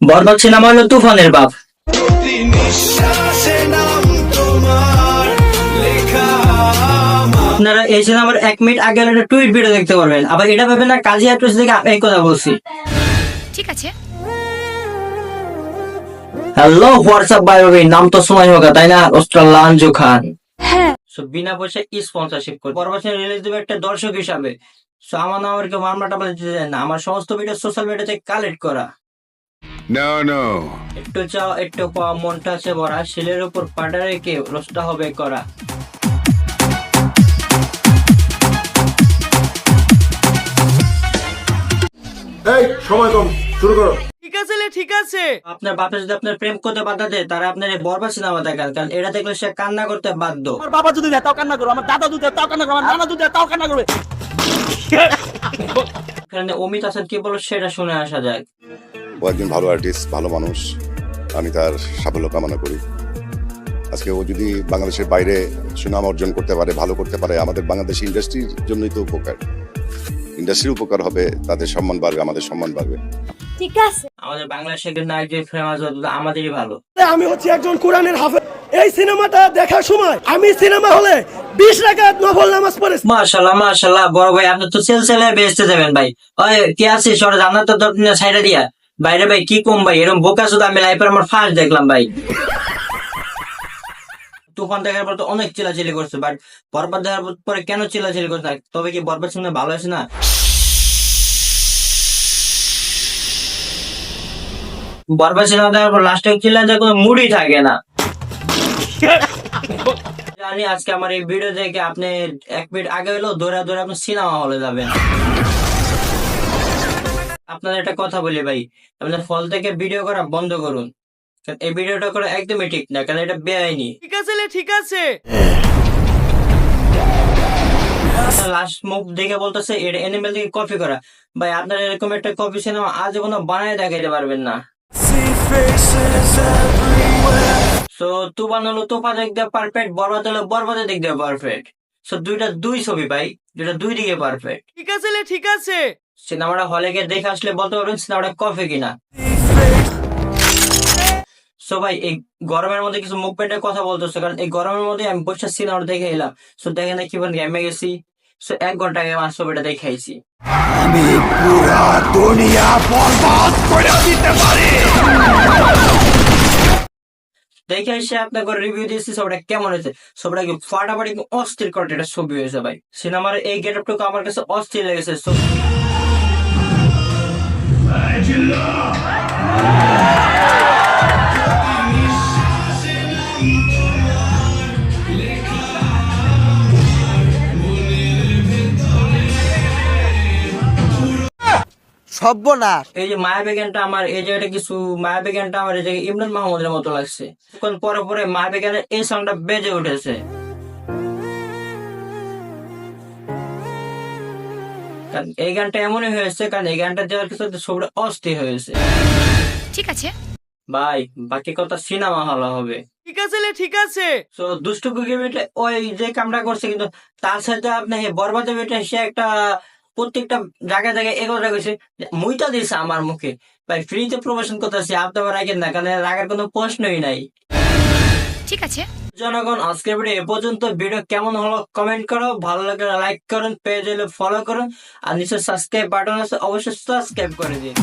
বরবাদ cinema হলো তুফানের বাপ। আপনারা এই সিনেমার এক মিনিট আগে একটা টুইট ভিডিও দেখতে পারবেন। আবার এটা ভাবেন না কাজী অ্যাক্ট্রেস থেকে এই কথা বলছি। ঠিক আছে। হ্যালো হোয়াটসঅ্যাপ বাই ভাই নাম তো সময় হোক তাই না? লাঞ্জু খান। হ্যাঁ। সো বিনা পয়সা স্পন্সরশিপ করে। পরবর্তী রিলিজ দেবে একটা দর্শক হিসাবে। সো আমার নাম মামলাটা বলে দিতে চায় না। আমার সমস্ত ভিডিও সোশ্যাল মিডিয়াতে কালেক্ট করা। No, no. একটু চাও একটু পাওয়া মনটা আছে ভরা শিলের উপর পাটা রেখে রোস্টটা হবে করা। এই সময় কম শুরু করো। ঠিক আছে লে, ঠিক আছে। আপনার বাপে যদি আপনার প্রেম করতে বাধা দেয় তারা আপনার এই বরবাদ সিনেমা দেখান কারণ এটা দেখলে সে কান্না করতে বাধ্য। আমার বাবা যদি দেয় তাও কান্না করো। আমার দাদা যদি দেয় তাও কান্না করো। আমার নানা যদি দেয় তাও কান্না করবে। এখানে অমিত হাসান কি বলো সেটা শুনে আসা যায় ও একজন ভালো আর্টিস্ট ভালো মানুষ আমি তার সাফল্য কামনা করি। আজকে ও যদি বাংলাদেশের বাইরে সুনাম অর্জন করতে পারে ভালো করতে পারে আমাদের বাংলাদেশ ইন্ডাস্ট্রির জন্যই তো উপকার। ইন্ডাস্ট্রির উপকার হবে তাদের সম্মান বাড়বে আমাদের সম্মান বাড়বে। ঠিক আছে। আমাদের বাংলাদেশের নায়ক যে ফেমাস আমাদেরই ভালো। আমি হচ্ছে একজন কোরআনের হাফেজ। এই সিনেমাটা দেখার সময় আমি সিনেমা হলে বিশ রাকাত নফল নামাজ পড়েছি। মাশাল্লাহ মাশাল্লাহ বড় ভাই আপনি তো সেল সেলে বেচতে যাবেন ভাই। ওই কি আছে সরে জান্নাত তো সাইডে দিয়া। বাইরে ভাই, কি কম ভাই? এরকম বোকা শুধু আমি লাইফের আমার ফার্স্ট দেখলাম ভাই। তুফান দেখার পর তো অনেক চিলাচিলি করছে বাট বরবাদ দেখার পরে কেন চিলাচিলি করছে? তবে কি বরবাদ শুনে ভালো আছে না? বরবাদ সিনেমা দেখার পর লাস্টে চিল্লা দেওয়ার কোনো মুডই থাকে না। জানি আজকে আমার এই ভিডিও দেখে আপনি এক মিনিট আগে হলেও দৌড়া দৌড়া আপনি সিনেমা হলে যাবেন। আপনাদের একটা কথা বলি ভাই আপনার ফল থেকে ভিডিও করা বন্ধ করুন। এই ভিডিওটা করা একদমই ঠিক না কারণ এটা বেআইনি। ঠিক আছে ঠিক আছে। লাস্ট মুভ দেখে বলতেছে এটা এনিমেল থেকে কপি করা। ভাই আপনার এরকম একটা কপি সিনেমা আজ কোনো বানায় দেখাইতে পারবেন না. সো তুফান হলো তোফা দেখতে পারফেক্ট বরবাদ হলো বরবাদে দেখতে পারফেক্ট সো দুইটা দুই ছবি ভাই দুইটা দুই দিকে পারফেক্ট ঠিক আছে ঠিক আছে। সিনেমাটা হলে গিয়ে দেখে আসলে বলতে পারবেন সিনেমাটা কফি কিনা। সো ভাই এই গরমের মধ্যে কিছু মুভমেন্টের কথা বলতেছে কারণ এই গরমের মধ্যে আমি বসে সিনেমাটা দেখে এলাম। সো দেখে না কীভাবে গেমে গেছি। সো এক ঘণ্টা আগে আমার ছবিটা দেখাইছি আমি পুরা দুনিয়া বরবাদ করে দিতে পারি। দেখে এসে আপনাকে রিভিউ দিয়েছি ছবিটা কেমন হয়েছে। ছবিটা কি ফাটাফাটি অস্থির করে একটা ছবি হয়েছে ভাই। সিনেমার এই গেট আপটুকু আমার কাছে অস্থির লেগেছে। So, সর্বনাশ। এই যে মায়াবী গানটা আমার এই জায়গাটা কিছু মায়াবী গানটা আমার এই জায়গায় ইমরান মাহমুদের মতো লাগছে। এখন পরে পরে মায়াবী গানের এই সংটা বেজে উঠেছে। এই গানটা এমনই হয়েছে কারণ এই গানটা দেওয়ার কিছু ছবিটা অস্থির হয়েছে। ঠিক আছে। ভাই বাকি কথা সিনেমা হল হবে। ঠিক আছে লে, ঠিক আছে। তো দুষ্টু ওই যে কামটা করছে কিন্তু তার সাথে আপনার বরবাদে বেটে সে একটা প্রত্যেকটা জায়গায় জায়গায় এগোটা গেছে মুইটা দিছে আমার মুখে। ভাই ফ্রিতে প্রমোশন করতেছি আপনি আবার রাখেন না কারণ রাখার কোনো প্রশ্নই নাই। ঠিক আছে। জনগণ, আজকের ভিডিও এ পর্যন্ত। ভিডিও কেমন হলো কমেন্ট করো। ভালো লাগলে লাইক করুন পেজ হলে ফলো করুন। আর নিচে সাবস্ক্রাইব বাটন আছে, অবশ্যই সাবস্ক্রাইব করে দিন।